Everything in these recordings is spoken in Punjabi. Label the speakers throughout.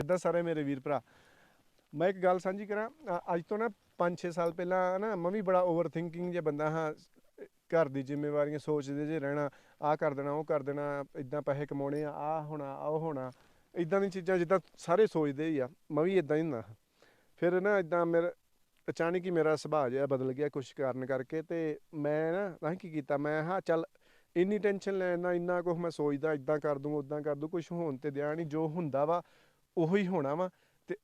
Speaker 1: ਇਦਾਂ ਸਾਰੇ ਮੇਰੇ ਵੀਰ ਭਰਾ? ਮੈਂ ਇੱਕ ਗੱਲ ਸਾਂਝੀ ਕਰਾਂ ਅੱਜ ਤੋਂ ਨਾ 5-6 ਸਾਲ ਪਹਿਲਾਂ ਨਾ ਮੈਂ ਵੀ ਬੜਾ ਓਵਰ ਥਿੰਕਿੰਗ ਜਿਹਾ ਬੰਦਾ ਹਾਂ, ਘਰ ਦੀ ਜ਼ਿੰਮੇਵਾਰੀਆਂ ਸੋਚਦੇ ਜੇ ਰਹਿਣਾ, ਆਹ ਕਰ ਦੇਣਾ, ਉਹ ਕਰ ਦੇਣਾ ਇਦਾਂ ਪੈਸੇ ਕਮਾਉਣੇ ਆ, ਆਹ ਹੋਣਾ, ਉਹ ਹੋਣਾ ਇਦਾਂ ਦੀਆਂ ਚੀਜ਼ਾਂ ਜਿੱਦਾਂ ਸਾਰੇ ਸੋਚਦੇ ਹੀ ਆ, ਮੈਂ ਵੀ ਇਦਾਂ ਹੀ ਹੁੰਦਾ ਫਿਰ ਨਾ ਇਦਾਂ ਮੇਰਾ, ਅਚਾਨਕ ਹੀ ਮੇਰਾ ਸੁਭਾਅ ਜਿਹਾ ਬਦਲ ਗਿਆ ਕੁਝ ਕਾਰਨ ਕਰਕੇ ਤੇ ਮੈਂ ਨਾ ਤਾਂ ਕੀ ਕੀਤਾ, ਮੈਂ ਹਾਂ ਚੱਲ ਇੰਨੀ ਟੈਨਸ਼ਨ ਲੈਣਾ ਇੰਨਾ ਕੁਝ ਮੈਂ ਸੋਚਦਾ ਇਦਾਂ ਕਰ ਦੂੰ ਉਦਾਂ ਕਰ ਦੂੰ ਕੁਝ ਹੋਣ ਤੇ ਦਿਆ ਨਹੀਂ ਜੋ ਹੁੰਦਾ ਵਾ ਉਹੀ ਹੋਣਾ ਵਾ ਤੇ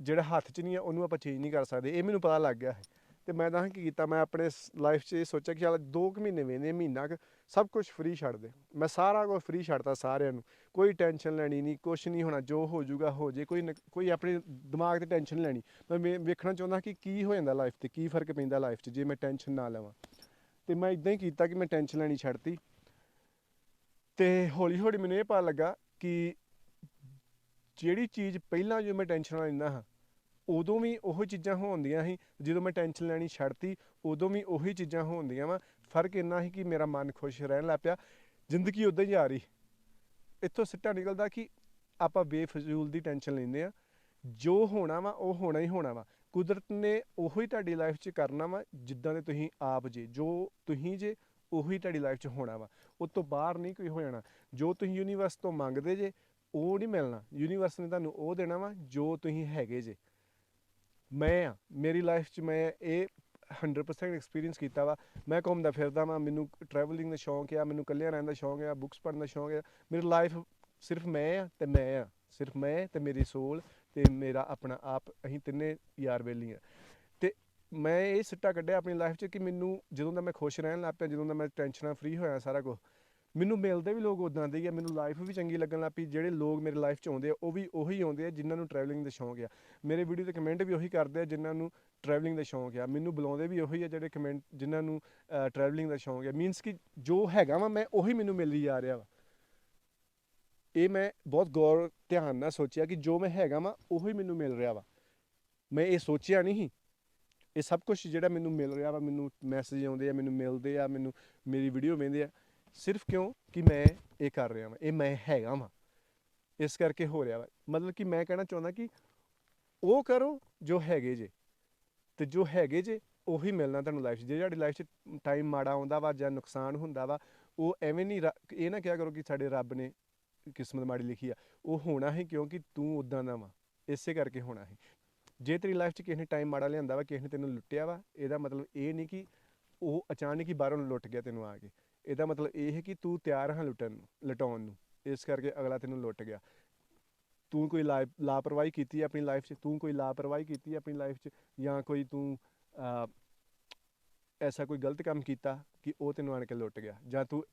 Speaker 1: ਜਿਹੜਾ ਹੱਥ 'ਚ ਨਹੀਂ ਆ, ਉਹਨੂੰ ਆਪਾਂ ਚੇਂਜ ਨਹੀਂ ਕਰ ਸਕਦੇ। ਇਹ ਮੈਨੂੰ ਪਤਾ ਲੱਗ ਗਿਆ ਹੈ ਤੇ ਮੈਂ ਤਾਂ ਕੀ ਕੀਤਾ, ਮੈਂ ਆਪਣੇ ਲਾਈਫ 'ਚ ਇਹ ਸੋਚਿਆ ਕਿ ਚੱਲ 2 ਮਹੀਨੇ ਵੇਨੇ ਮਹੀਨਾ ਕੁ ਸਭ ਕੁਝ ਫ੍ਰੀ ਛੱਡ ਦੇ। ਮੈਂ ਸਾਰਾ ਕੁਝ ਫ੍ਰੀ ਛੱਡਤਾ ਸਾਰਿਆਂ ਨੂੰ। ਕੋਈ ਟੈਨਸ਼ਨ ਲੈਣੀ ਨਹੀਂ ਕੁਝ ਨਹੀਂ ਹੋਣਾ, ਜੋ ਹੋ ਜਾਊਗਾ ਹੋ ਜੇ ਕੋਈ ਨ- ਕੋਈ ਆਪਣੇ ਦਿਮਾਗ ਤੇ ਟੈਨਸ਼ਨ ਲੈਣੀ। ਮੈਂ ਵੇ- ਵੇਖਣਾ ਚਾਹੁੰਦਾ ਕਿ ਕੀ ਹੋ ਜਾਂਦਾ ਲਾਈਫ ਤੇ, ਕੀ ਫ਼ਰਕ ਪੈਂਦਾ ਲਾਈਫ 'ਚ, ਜੇ ਮੈਂ ਟੈਨਸ਼ਨ ਨਾ ਲਵਾਂ। ਤੇ ਮੈਂ ਇਦਾਂ ਹੀ ਕੀਤਾ ਕਿ ਮੈਂ ਟੈਨਸ਼ਨ ਲੈਣੀ ਛੱਡਤੀ। ਤੇ ਹੌਲੀ ਹੌਲੀ ਮੈਨੂੰ ਇਹ ਪਤਾ ਲੱਗਾ ਕਿ ਜਿਹੜੀ ਚੀਜ਼ ਪਹਿਲਾਂ ਜੋ ਮੈਂ ਟੈਨਸ਼ਨ ਲੈਂਦਾ ਹਾਂ, ਉਦੋਂ ਵੀ ਉਹੀ ਚੀਜ਼ਾਂ ਹੋਣਦੀਆਂ ਸੀ। ਜਦੋਂ ਮੈਂ ਟੈਨਸ਼ਨ ਲੈਣੀ ਛੱਡਤੀ, ਉਦੋਂ ਵੀ ਉਹੀ ਚੀਜ਼ਾਂ ਹੋਣਦੀਆਂ ਵਾ। ਫ਼ਰਕ ਇੰਨਾ ਸੀ ਕਿ ਮੇਰਾ ਮਨ ਖੁਸ਼ ਰਹਿਣ ਲੱਗ ਪਿਆ। ਜ਼ਿੰਦਗੀ ਉਦਾਂ ਹੀ ਆ ਰਹੀ। ਇੱਥੋਂ ਸਿੱਟਾ ਨਿਕਲਦਾ ਕਿ ਆਪਾਂ ਬੇਫਜ਼ੂਲ ਦੀ ਟੈਨਸ਼ਨ ਲੈਂਦੇ ਆ ਜੋ ਹੋਣਾ ਵਾ, ਉਹ ਹੋਣਾ ਹੀ ਹੋਣਾ ਵਾ। ਕੁਦਰਤ ਨੇ ਉਹੀ ਤੁਹਾਡੀ ਲਾਈਫ 'ਚ ਕਰਨਾ ਵਾ, ਜਿੱਦਾਂ ਦੇ ਤੁਸੀਂ ਆਪ ਜੇ। ਜੋ ਤੁਸੀਂ ਜੇ, ਉਹੀ ਤੁਹਾਡੀ ਲਾਈਫ 'ਚ ਹੋਣਾ ਵਾ। ਉਹ ਤੋਂ ਬਾਹਰ ਨਹੀਂ ਕੋਈ ਹੋ ਜਾਣਾ। ਜੋ ਤੁਸੀਂ ਯੂਨੀਵਰਸ ਤੋਂ ਮੰਗਦੇ ਜੇ ਉਹ ਨਹੀਂ ਮਿਲਣਾ। ਯੂਨੀਵਰਸ ਨੇ ਤੁਹਾਨੂੰ ਉਹ ਦੇਣਾ ਵਾ, ਜੋ ਤੁਸੀਂ ਹੈਗੇ ਜੇ। ਮੈਂ ਆ, ਮੇਰੀ ਲਾਈਫ 'ਚ ਮੈਂ ਇਹ 100% ਐਕਸਪੀਰੀਅੰਸ ਕੀਤਾ ਵਾ। ਮੈਂ ਘੁੰਮਦਾ ਫਿਰਦਾ ਵਾਂ, ਮੈਨੂੰ ਟਰੈਵਲਿੰਗ ਦਾ ਸ਼ੌਂਕ ਆ, ਮੈਨੂੰ ਇਕੱਲਿਆਂ ਰਹਿਣ ਦਾ ਸ਼ੌਂਕ ਆ ਬੁੱਕਸ ਪੜ੍ਹਨ ਦਾ ਸ਼ੌਂਕ ਆ। ਮੇਰੀ ਲਾਈਫ ਸਿਰਫ ਮੈਂ ਆ ਤੇ ਮੈਂ ਆ। ਸਿਰਫ ਮੈਂ ਤੇ ਮੇਰੀ ਸੋਲ ਤੇ ਮੇਰਾ ਆਪਣਾ ਆਪ, ਅਸੀਂ ਤਿੰਨੇ ਯਾਰ ਬੇਲੀ ਆ। ਤੇ ਮੈਂ ਇਹ ਸਿੱਟਾ ਕੱਢਿਆ ਆਪਣੀ ਲਾਈਫ 'ਚ ਕਿ ਮੈਨੂੰ ਜਦੋਂ ਦਾ ਮੈਂ ਖੁਸ਼ ਰਹਿਣ ਲੱਗ ਪਿਆ, ਜਦੋਂ ਦਾ ਮੈਂ ਟੈਨਸ਼ਨਾਂ ਫ੍ਰੀ ਹੋਇਆ ਸਾਰਾ ਕੁਝ ਮੈਨੂੰ ਮਿਲਦੇ ਵੀ ਲੋਕ ਉਦਾਂ ਦੇ ਹੀ ਆ, ਮੈਨੂੰ ਲਾਈਫ ਵੀ ਚੰਗੀ ਲੱਗਣ ਲੱਗ ਪਈ, ਜਿਹੜੇ ਲੋਕ ਮੇਰੇ ਲਾਈਫ 'ਚ ਆਉਂਦੇ ਆ, ਉਹ ਵੀ ਉਹੀ ਆਉਂਦੇ ਆ ਜਿਨ੍ਹਾਂ ਨੂੰ ਟਰੈਵਲਿੰਗ ਦਾ ਸ਼ੌਂਕ ਆ। ਮੇਰੇ ਵੀਡੀਓ ਤੇ ਕਮੈਂਟ ਵੀ ਉਹੀ ਕਰਦੇ ਆ ਜਿਨ੍ਹਾਂ ਨੂੰ ਟਰੈਵਲਿੰਗ ਦਾ ਸ਼ੌਂਕ ਆ। ਮੈਨੂੰ ਬੁਲਾਉਂਦੇ ਵੀ ਉਹੀ ਆ ਜਿਹੜੇ ਕਮੈਂਟ ਜਿਨ੍ਹਾਂ ਨੂੰ ਟਰੈਵਲਿੰਗ ਦਾ ਸ਼ੌਂਕ ਆ। ਮੀਨਸ ਕਿ ਜੋ ਹੈਗਾ ਵਾ, ਮੈਂ ਉਹੀ ਮੈਨੂੰ ਮਿਲ ਜਾ ਰਿਹਾ ਵਾ। ਇਹ ਮੈਂ ਬਹੁਤ ਗੌਰ, ਧਿਆਨ ਨਾਲ ਸੋਚਿਆ ਕਿ ਜੋ ਮੈਂ ਹੈਗਾ ਵਾ, ਉਹੀ ਮੈਨੂੰ ਮਿਲ ਰਿਹਾ ਵਾ। ਮੈਂ ਇਹ ਸੋਚਿਆ ਨਹੀਂ ਸੀ। ਇਹ ਸਭ ਕੁਝ ਜਿਹੜਾ ਮੈਨੂੰ ਮਿਲ ਰਿਹਾ ਵਾ, ਮੈਨੂੰ ਮੈਸੇਜ ਆਉਂਦੇ ਆ, ਮੈਨੂੰ ਮਿਲਦੇ ਆ, ਮੈਨੂੰ ਮੇਰੀ ਵੀਡੀਓ ਵੇਂਦੇ ਆ। ਸਿਰਫ ਕਿਉਂ? ਕਿ ਮੈਂ ਇਹ ਕਰ ਰਿਹਾ ਵਾਂ, ਇਹ ਮੈਂ ਹੈਗਾ ਵਾਂ। ਇਸ ਕਰਕੇ ਹੋ ਰਿਹਾ ਵਾ। ਮਤਲਬ ਕਿ ਮੈਂ ਕਹਿਣਾ ਚਾਹੁੰਦਾ ਕਿ ਉਹ ਕਰੋ ਜੋ ਹੈਗੇ ਜੇ। ਤੇ ਜੋ ਹੈਗੇ ਜੇ, ਉਹੀ ਮਿਲਣਾ ਤੁਹਾਨੂੰ ਲਾਈਫ 'ਚ। ਜੇ ਤੁਹਾਡੀ ਲਾਈਫ 'ਚ ਟਾਈਮ ਮਾੜਾ ਆਉਂਦਾ ਵਾ ਜਾਂ ਨੁਕਸਾਨ ਹੁੰਦਾ ਵਾ, ਉਹ ਐਵੇਂ ਨਹੀਂ ਰ- ਇਹ ਨਾ ਕਿਹਾ ਕਰੋ ਕਿ ਸਾਡੇ ਰੱਬ ਨੇ ਕਿਸਮਤ ਮਾੜੀ ਲਿਖੀ ਆ। ਉਹ ਹੋਣਾ ਹੀ ਕਿਉਂਕਿ ਤੂੰ ਉਦਾਂ ਦਾ ਵਾ? ਇਸੇ ਕਰਕੇ ਹੋਣਾ ਹੈ। ਜੇ ਤੇਰੀ ਲਾਈਫ 'ਚ ਕਿਸੇ ਨੇ ਟਾਈਮ ਮਾੜਾ ਲਿਆਂਦਾ ਵਾ, ਕਿਸੇ ਨੇ ਤੈਨੂੰ ਲੁੱਟਿਆ ਵਾ, ਇਹਦਾ ਮਤਲਬ ਇਹ ਨਹੀਂ ਕਿ ਉਹ ਅਚਾਨਕ ਹੀ ਬਾਹਰੋਂ ਲੁੱਟ ਗਿਆ ਤੈਨੂੰ ਆ ਕੇ। ਇਹਦਾ ਮਤਲਬ ਇਹ ਹੈ ਕਿ ਤੂੰ ਤਿਆਰ ਹਾਂ ਲੁੱਟਣ ਨੂੰ, ਲਟਾਉਣ ਨੂੰ, ਇਸ ਕਰਕੇ ਅਗਲਾ ਤੈਨੂੰ ਲੁੱਟ ਗਿਆ। ਤੂੰ ਕੋਈ ਲਾ- ਲਾਪਰਵਾਹੀ ਕੀਤੀ ਆਪਣੀ ਲਾਈਫ 'ਚ? ਤੂੰ ਕੋਈ ਲਾਪਰਵਾਹੀ ਕੀਤੀ ਆਪਣੀ ਲਾਈਫ 'ਚ? ਜਾਂ ਕੋਈ ਤੂੰ ਐਸਾ ਕੋਈ ਗਲਤ ਕੰਮ ਕੀਤਾ ਕਿ ਉਹ ਤੈਨੂੰ ਆਣ ਕੇ ਲੁੱਟ ਗਿਆ? ਜਾਂ ਤੂੰ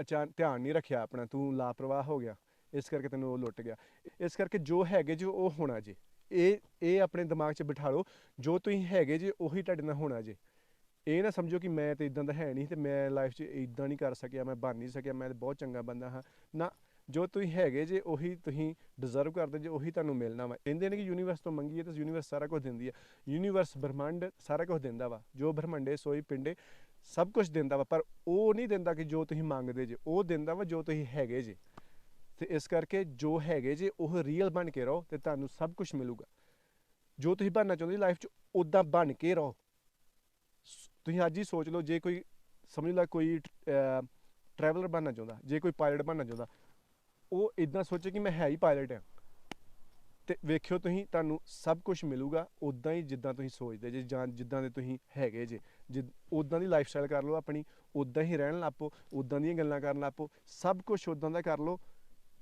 Speaker 1: ਅਚਾਨ, ਧਿਆਨ ਨਹੀਂ ਰੱਖਿਆ ਆਪਣਾ, ਤੂੰ ਲਾਪਰਵਾਹ ਹੋ ਗਿਆ, ਇਸ ਕਰਕੇ ਤੈਨੂੰ ਉਹ ਲੁੱਟ ਗਿਆ। ਇਸ ਕਰਕੇ ਜੋ ਹੈਗੇ ਜੋ ਉਹ ਹੋਣਾ ਜੇ, ਇਹ ਇਹ ਆਪਣੇ ਦਿਮਾਗ 'ਚ ਬਿਠਾ ਲਓ, ਜੋ ਤੁਸੀਂ ਹੈਗੇ ਜੇ, ਉਹੀ ਤੁਹਾਡੇ ਨਾਲ ਹੋਣਾ ਜੇ। ਇਹ ਨਾ ਸਮਝੋ ਕਿ ਮੈਂ ਤੇ ਇਦਾਂ ਦਾ ਹੈ ਨਹੀਂ ਤੇ ਮੈਂ ਲਾਈਫ 'ਚ ਇਦਾਂ ਨਹੀਂ ਕਰ ਸਕਿਆ, ਮੈਂ ਬਣ ਨਹੀਂ ਸਕਿਆ, ਮੈਂ ਤਾਂ ਬਹੁਤ ਚੰਗਾ ਬੰਦਾ ਹਾਂ। ਨਾ, ਜੋ ਤੁਸੀਂ ਹੈਗੇ ਜੇ ਉਹੀ ਤੁਸੀਂ ਡਿਜ਼ਰਵ ਕਰਦੇ ਜੇ, ਉਹੀ ਤੁਹਾਨੂੰ ਮਿਲਣਾ ਵਾ। ਕਹਿੰਦੇ ਨੇ ਕਿ ਯੂਨੀਵਰਸ ਤੋਂ ਮੰਗੀਏ ਤਾਂ ਯੂਨੀਵਰਸ ਸਾਰਾ ਕੁਝ ਦਿੰਦੀ ਹੈ ਯੂਨੀਵਰਸ ਬ੍ਰਹਮੰਡ ਸਾਰਾ ਕੁਝ ਦਿੰਦਾ ਵਾ। ਜੋ ਬ੍ਰਹਮੰਡੇ, ਸੋਈ, ਪਿੰਡੇ ਸਭ ਕੁਝ ਦਿੰਦਾ ਵਾ, ਪਰ ਉਹ ਨਹੀਂ ਦਿੰਦਾ ਕਿ ਜੋ ਤੁਸੀਂ ਮੰਗਦੇ ਜੇ। ਉਹ ਦਿੰਦਾ ਵਾ ਜੋ ਤੁਸੀਂ ਹੈਗੇ ਜੇ। ਤੇ ਇਸ ਕਰਕੇ ਜੋ ਹੈਗੇ ਜੇ, ਉਹ ਰੀਅਲ ਬਣ ਕੇ ਰਹੋ ਤੇ ਤੁਹਾਨੂੰ ਸਭ ਕੁਝ ਮਿਲੂਗਾ। ਜੋ ਤੁਸੀਂ ਬਣਨਾ ਚਾਹੁੰਦੇ ਲਾਈਫ 'ਚ ਉਦਾਂ ਬਣ ਕੇ ਰਹੋ। ਤੁਸੀਂ ਅੱਜ ਹੀ ਸੋਚ ਲਓ, ਜੇ ਕੋਈ ਸਮਝ ਲਾ ਕੋਈ ਟਰੈਵਲਰ ਬਣਨਾ ਚਾਹੁੰਦਾ, ਜੇ ਕੋਈ ਪਾਇਲਟ ਬਣਨਾ ਚਾਹੁੰਦਾ, ਉਹ ਇਦਾਂ ਸੋਚੇ ਕਿ ਮੈਂ ਹੈ ਹੀ ਪਾਇਲਟ ਹਾਂ। ਤੇ ਵੇਖਿਓ ਤੁਸੀਂ, ਤੁਹਾਨੂੰ ਸਭ ਕੁਝ ਮਿਲੂਗਾ ਉਦਾਂ ਹੀ ਜਿੱਦਾਂ ਤੁਸੀਂ ਸੋਚਦੇ ਜੇ, ਜਾਂ ਜਿੱਦਾਂ ਦੇ ਤੁਸੀਂ ਹੈਗੇ ਜੇ। ਜਿ- ਉਦਾਂ ਦੀ ਲਾਈਫ ਸਟਾਈਲ ਕਰ ਲਓ ਆਪਣੀ ਉਦਾਂ ਹੀ ਰਹਿਣ ਲੱਪੋ ਉਦਾਂ ਦੀਆਂ ਗੱਲਾਂ ਕਰਨ ਲੱਪੋ ਸਭ ਕੁਝ ਉਦਾਂ ਦਾ ਕਰ ਲਓ,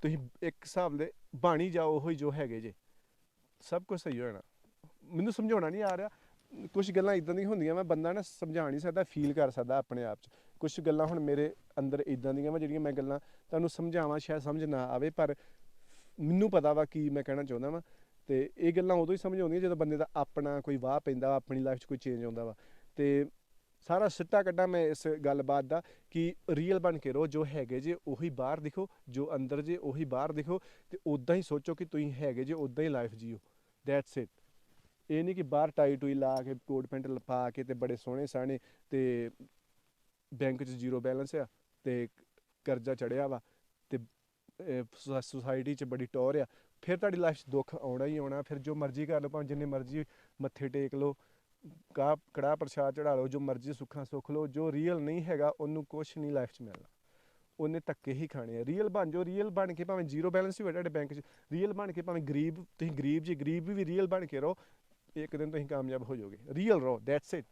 Speaker 1: ਤੁਸੀਂ ਇੱਕ ਹਿਸਾਬ ਦੇ ਬਾਣੀ ਜਾਓ ਉਹੀ ਜੋ ਹੈਗੇ ਜੇ। ਸਭ ਕੁਝ ਸਹੀ ਹੋ ਜਾਣਾ। ਮੈਨੂੰ ਸਮਝਾਉਣਾ ਨਹੀਂ ਆ ਰਿਹਾ ਕੁਝ ਗੱਲਾਂ ਇਦਾਂ ਦੀਆਂ ਹੁੰਦੀਆਂ ਮੈਂ ਬੰਦਾ ਨਾ ਸਮਝਾ ਨਹੀਂ ਸਕਦਾ ਫੀਲ ਕਰ ਸਕਦਾ ਆਪਣੇ ਆਪ 'ਚ। ਕੁਝ ਗੱਲਾਂ ਹੁਣ ਮੇਰੇ ਅੰਦਰ ਇਦਾਂ ਦੀਆਂ ਵਾ ਜਿਹੜੀਆਂ ਮੈਂ ਗੱਲਾਂ ਤੁਹਾਨੂੰ ਸਮਝਾਵਾਂ ਸ਼ਾਇਦ ਸਮਝ ਨਾ ਆਵੇ ਪਰ ਮੈਨੂੰ ਪਤਾ ਵਾ ਕੀ ਮੈਂ ਕਹਿਣਾ ਚਾਹੁੰਦਾ ਵਾਂ। ਤੇ ਇਹ ਗੱਲਾਂ ਉਦੋਂ ਹੀ ਸਮਝ ਆਉਂਦੀਆਂ ਜਦੋਂ ਬੰਦੇ ਦਾ ਆਪਣਾ ਕੋਈ ਵਾਹ ਪੈਂਦਾ ਵਾ, ਆਪਣੀ ਲਾਈਫ 'ਚ ਕੋਈ ਚੇਂਜ ਆਉਂਦਾ ਵਾ। ਤੇ ਸਾਰਾ ਸਿੱਟਾ ਕੱਢਾਂ ਮੈਂ ਇਸ ਗੱਲਬਾਤ ਦਾ ਕਿ ਰੀਅਲ ਬਣ ਕੇ ਰਹੋ ਜੋ ਹੈਗੇ ਜੇ ਉਹੀ ਬਾਹਰ ਦਿਖੋ ਜੋ ਅੰਦਰ ਜੇ ਉਹੀ ਬਾਹਰ ਦਿਖੋ ਤੇ ਉਦਾਂ ਹੀ ਸੋਚੋ ਕਿ ਤੁਸੀਂ ਹੈਗੇ ਜੇ ਉਦਾਂ ਹੀ ਲਾਈਫ ਜੀਓ। ਦੈਟਸ ਇਟ ਇਹ ਨਹੀਂ ਕਿ ਬਾਹਰ ਟਾਈ ਟੂਈ ਲਾ ਕੇ ਕੋਟ ਪੈਂਟ ਲਪਾ ਕੇ ਤੇ ਬੜੇ ਸੋਹਣੇ ਸਾਹਣੇ ਤੇ ਬੈਂਕ 'ਚ ਜ਼ੀਰੋ ਬੈਲੈਂਸ ਆ ਤੇ ਕਰਜ਼ਾ ਚੜਿਆ ਵਾ ਤੇ ਸੁਸਾਇਟੀ 'ਚ ਬੜੀ ਟੌਰ ਆ। ਫਿਰ ਤੁਹਾਡੀ ਲਾਈਫ 'ਚ ਦੁੱਖ ਆਉਣਾ ਹੀ ਆਉਣਾ, ਫਿਰ ਜੋ ਮਰਜ਼ੀ ਕਰ ਲਓ, ਭਾਵੇਂ ਜਿੰਨੇ ਮਰਜ਼ੀ ਮੱਥੇ ਟੇਕ ਲਓ, ਕਾ ਕੜਾ ਪ੍ਰਸ਼ਾਦ ਚੜਾ ਲਓ, ਜੋ ਮਰਜ਼ੀ ਸੁੱਖਾਂ ਸੁੱਖ ਲਓ, ਜੋ ਰੀਅਲ ਨਹੀਂ ਹੈਗਾ, ਉਹਨੂੰ ਕੁਝ ਨਹੀਂ ਲਾਈਫ 'ਚ ਮਿਲਣਾ। ਉਹਨੇ ਧੱਕੇ ਹੀ ਖਾਣੇ ਆ। ਰੀਅਲ ਬਣ ਜਾਓ ਰੀਅਲ ਬਣ ਕੇ ਭਾਵੇਂ ਜ਼ੀਰੋ ਬੈਲੈਂਸ ਹੀ ਹੋਵੇ ਤੁਹਾਡੇ ਬੈਂਕ 'ਚ ਰੀਅਲ ਬਣ ਕੇ ਭਾਵੇਂ ਗਰੀਬ, ਤੁਸੀਂ ਗਰੀਬ ਜੀ, ਗਰੀਬ ਵੀ ਰੀਅਲ ਬਣ ਕੇ ਰਹੋ ਇੱਕ ਦਿਨ ਤੁਸੀਂ ਕਾਮਯਾਬ ਹੋ ਜਾਓਗੇ। ਰੀਅਲ ਰੋ ਦੈਟਸ ਇਟ